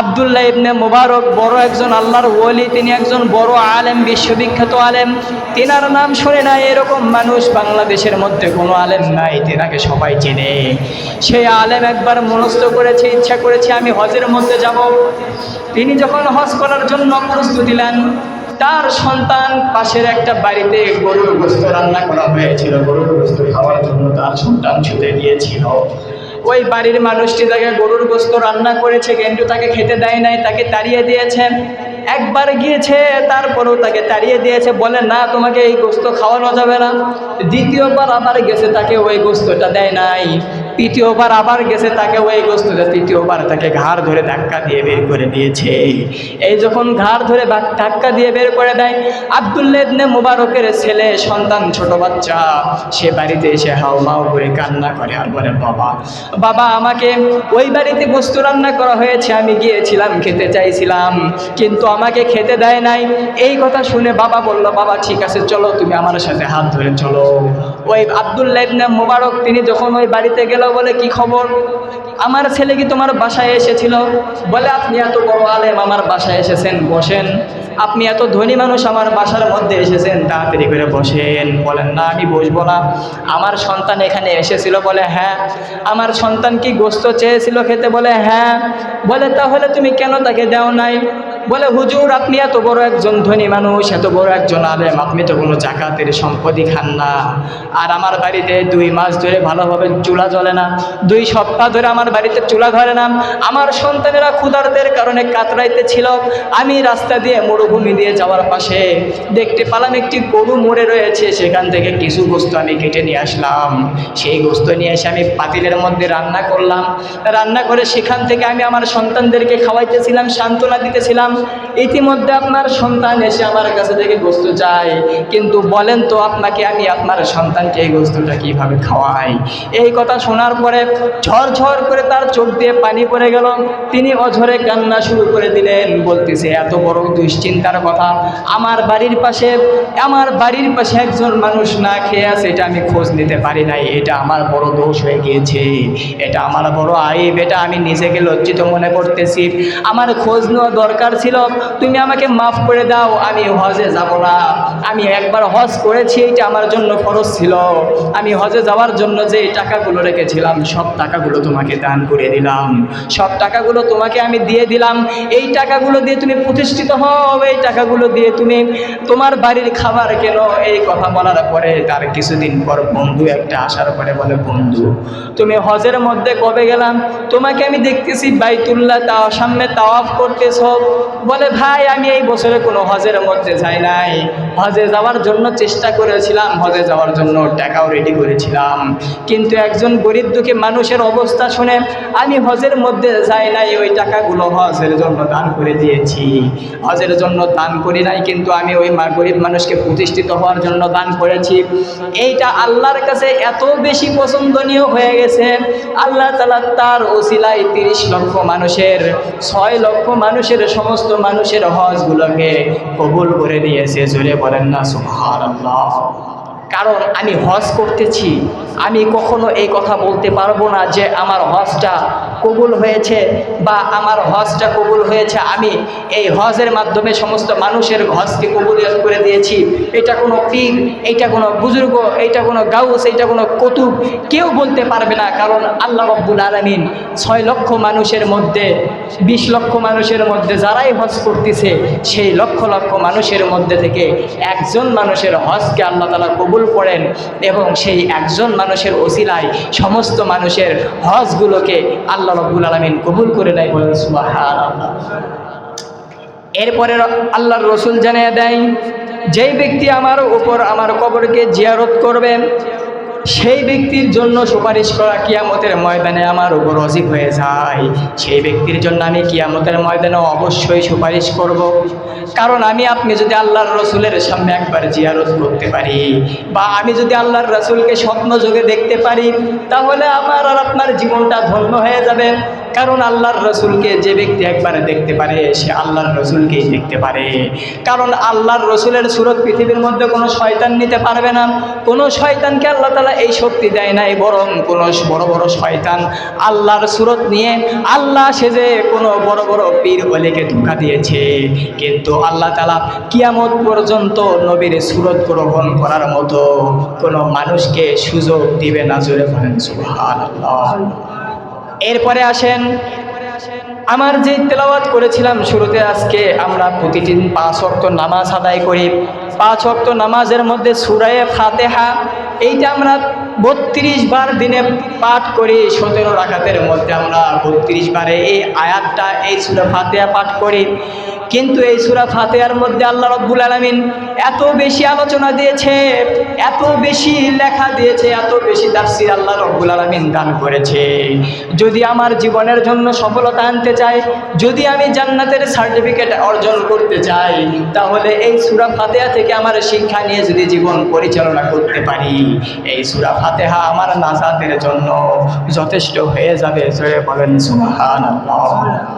আবদুল্লাহ ইবনে মুবারক বড় একজন আল্লাহর ওলি, তিনি একজন বড় আলেম, বিশ্ববিখ্যাত আলেম। তেনার নাম শুনে না এরকম মানুষ বাংলাদেশের মধ্যে কোনো আলেম নাই, তেনাকে সবাই চেনে। সেই আলেম একবার মনস্থ করেছে, ইচ্ছা করেছে, আমি হজের মধ্যে যাব। তিনি যখন হজ করার জন্য প্রস্তুতি নেন, তার সন্তান পাশের একটা বাড়িতে গরুর গোস্ত রান্না করা হয়েছিল। গরুর গোস্ত খাওয়ার জন্য তার সন্তান ছুটে গিয়েছিল। ওই বাড়ির মানুষটি তাকে গরুর গোস্ত রান্না করেছে কিন্তু তাকে খেতে দেয় নাই, তাকে তাড়িয়ে দিয়েছে। একবার গিয়েছে, তারপরেও তাকে তাড়িয়ে দিয়েছে, বলে, না, তোমাকে এই গোস্ত খাওয়ানো যাবে না। দ্বিতীয়বার আবার গেছে, তাকে ওই গোস্তটা দেয় নাই। তৃতীয়বার আবার গেছে, তাকে ওই গোস্তটা তৃতীয়বার তাকে ঘাড় ধরে ধাক্কা দিয়ে বের করে দিয়েছে। এই যখন ঘাড় ধরে ধাক্কা দিয়ে বের করে দেয়, আবদুল্লাহ ইবনে মুবারকের ছেলে, সন্তান, ছোট বাচ্চা, সে বাড়িতে এসে হাও মাও করে কান্না করে আর বলে, বাবা বাবা, আমাকে ওই বাড়িতে গোস্ত রান্না করা হয়েছে, আমি গিয়েছিলাম, খেতে চাইছিলাম, কিন্তু আমাকে খেতে দেয় নাই। এই কথা শুনে বাবা বলল, বাবা, ঠিক আছে, চলো, তুমি আমার সাথে হাত ধরে চলো। ওই আবদুল্লাহ ইবনে মুবারক, তিনি যখন ওই বাড়িতে গেল বলে কি খবর? আমার ছেলে কি তোমার বাসায় এসেছিল? বলে, আপনি এত বড় আলেম, আমার বাসায় এসেছেন, বসেন। আপনি এত ধনী মানুষ, আমার বাসার মধ্যে এসেছেন, তাড়াতাড়ি করে বসেন। বলেন, না, আমি বসবো না। আমার সন্তান এখানে এসেছিল। বলে হ্যাঁ। আমার সন্তান কি গোস্ত চেয়েছিল খেতে? বলে হ্যাঁ। বলে, তাহলে তুমি কেন তাকে দেও নাই? বলে, হুজুর, আপনি এত বড় একজন ধনী মানুষ, এত বড় একজন আলেম, আপনি তো কোনো জাকাতের সম্পত্তি খান না। আর আমার বাড়িতে দুই মাস ধরে ভালোভাবে চুলা জ্বলে না, দুই সপ্তাহ ধরে আমার বাড়িতে চুলা ধরে না। আমার সন্তানেরা ক্ষুধার্তের কারণে কাতরাইতে ছিল। আমি রাস্তা দিয়ে মরুভূমি দিয়ে যাওয়ার পাশে দেখতে পেলাম, একটি গরু মরে রয়েছে। সেখান থেকে কিছু গোস্ত আমি কেটে নিয়ে আসলাম। সেই গোস্ত নিয়ে এসে আমি পাতিলের মধ্যে রান্না করলাম। রান্না করে সেখান থেকে আমি আমার সন্তানদেরকে খাওয়াইতেছিলাম, সান্ত্বনা দিতেছিলাম। estamos ইতিমধ্যে আপনার সন্তান এসে আমার কাছে থেকে গোস্ত চায়। কিন্তু বলেন তো আপনাকে আমি আপনার সন্তানকে এই গোস্তটা কীভাবে খাওয়াই? এই কথা শোনার পরে ঝড় করে তার চোখ দিয়ে পানি পড়ে গেল। তিনি অঝরে কান্না শুরু করে দিলেন, বলতেছে, এত বড় দুশ্চিন্তার কথা। আমার বাড়ির পাশে, আমার বাড়ির পাশে একজন মানুষ না খেয়ে আছে, এটা আমি খোঁজ নিতে পারি নাই। এটা আমার বড় দোষ হয়ে গিয়েছে। এটা আমার বড় আইব। এটা আমি নিজেকে লজ্জিত মনে করতেছি। আমার খোঁজ নেওয়া দরকার ছিল। তুমি আমাকে মাফ করে দাও, আমি হজে যাব না। আমি একবার হজ করেছি, এইটা আমার জন্য খরচ ছিল। আমি হজে যাওয়ার জন্য যে টাকাগুলো রেখেছিলাম, সব টাকাগুলো তোমাকে দান করে দিলাম। সব টাকাগুলো তোমাকে আমি দিয়ে দিলাম। এই টাকাগুলো দিয়ে তুমি প্রতিষ্ঠিত হও, এই টাকাগুলো দিয়ে তুমি তোমার বাড়ির খাবার কেন? এই কথা বলার পরে তার কিছুদিন পর বন্ধু একটা আসার পরে বলে, বন্ধু, তুমি হজের মধ্যে কবে গেলাম? তোমাকে আমি দেখতেছি বাইতুল্লাহ তা সামনে তাওয়াফ করতেছ। বলে ভাই, আমি এই বছরে কোনো হজের মধ্যে যাই নাই। হজে যাওয়ার জন্য চেষ্টা করেছিলাম, হজে যাওয়ার জন্য টাকাও রেডি করেছিলাম। কিন্তু একজন গরিব দুঃখী মানুষের অবস্থা শুনে আমি হজের মধ্যে যাই নাই, ওই টাকাগুলো হজের জন্য দান করে দিয়েছি। হজের জন্য দান করি নাই, কিন্তু আমি ওই গরিব মানুষকে প্রতিষ্ঠিত হওয়ার জন্য দান করেছি। এইটা আল্লাহর কাছে এত বেশি পছন্দনীয় হয়ে গেছে। আল্লাহ তালা তার ওসিলায় তিরিশ লক্ষ মানুষের, ছয় লক্ষ মানুষের সমস্ত মানুষের হজগুলোকে কবুল করে দিয়েছে জোরে বলেন না সুহার আল্লাহ কারণ আমি হজ করতেছি, আমি কখনো এই কথা বলতে পারব না যে আমার হজটা কবুল হয়েছে বা আমার হজটা কবুল হয়েছে, আমি এই হজের মাধ্যমে সমস্ত মানুষের হজকে কবুল করে দিয়েছি। এটা কোনো পীর, এটা কোনো বুজুর্গ, এটা কোনো গাউস, এটা কোনো কতুব, কেউ বলতে পারবে না, কারণ আল্লাহ রব্বুল আলমিন ছয় লক্ষ মানুষের মধ্যে, বিশ লক্ষ মানুষের মধ্যে যারাই হজ করতেছে, সেই লক্ষ লক্ষ মানুষের মধ্যে থেকে একজন মানুষের হজকে আল্লাহ তালা কবুল করেন এবং সেই একজন মানুষের ওসিলায় সমস্ত মানুষের হজগুলোকে আল্লাহ রব্বুল আলমিন কবুল করে নেয় বলেন সুবাহান এরপরে আল্লাহর রসুল জানিয়ে দেয়, যেই ব্যক্তি আমার উপর আমার কবরকে জিয়ারত করবেন সেই ব্যক্তির জন্য সুপারিশ করা কিয়ামতের ময়দানে আমার উপর অজিব হয়ে যায় সেই ব্যক্তির জন্য আমি কিয়ামতের ময়দানে অবশ্যই সুপারিশ করব। কারণ আমি, আপনি যদি আল্লাহর রসুলের সামনে একবার জিয়ারত করতে পারি বা আমি যদি আল্লাহর রসুলকে স্বপ্ন যোগে দেখতে পারি, তাহলে আমার আর আপনার জীবনটা ধন্য হয়ে যাবে কারণ আল্লাহর রসুলকে যে ব্যক্তি একবারে দেখতে পারে, সে আল্লাহর রসুলকেই দেখতে পারে। কারণ আল্লাহর রসুলের সুরত পৃথিবীর মধ্যে কোনো শয়তান নিতে পারবে না। কোনো শয়তানকে আল্লাহ তালা এই শক্তি দেয় নাই, বরং কোনো বড় বড় শয়তান আল্লাহর সুরত নিয়ে আল্লাহ সে যে কোনো বড় বড় পীর অলিকে ধোকা দিয়েছে। কিন্তু আল্লাহ তালা কিয়ামত পর্যন্ত নবীর সুরত গ্রহণ করার মতো কোনো মানুষকে সুযোগ দিবে না। জোরে বলেন সুবহানাল্লাহ। এরপরে আসেন, আমার যে তেলাওয়াত করেছিলাম শুরুতে আজকে আমরা প্রতিদিন পাঁচ অক্ত নামাজ আদায় করি। পাঁচ অক্ত নামাজের মধ্যে সুরায়ে ফাতেহা, এইটা আমরা বত্রিশ বার দিনে পাঠ করি সতেরো রাখাতের মধ্যে আমরা বত্রিশ বারে এই আয়াতটা, এই সুরা ফাতেহা পাঠ করি। কিন্তু এই সুরা ফাতেহার মধ্যে আল্লাহ রব্বুল আলমিন এত বেশি আলোচনা দিয়েছে, এত বেশি লেখা দিয়েছে, এত বেশি তাফসির আল্লাহ রব্বুল আলমিন দান করেছে। যদি আমার জীবনের জন্য সফলতা আনতে চাই, যদি আমি জান্নাতের সার্টিফিকেট অর্জন করতে চাই, তাহলে এই সুরা ফাতেহা থেকে আমার শিক্ষা নিয়ে যদি জীবন পরিচালনা করতে পারি, এই সুরা ফাতেহা আমার নাজাতের জন্য যথেষ্ট হয়ে যাবে। জয় বলেন সুবহানাল্লাহ।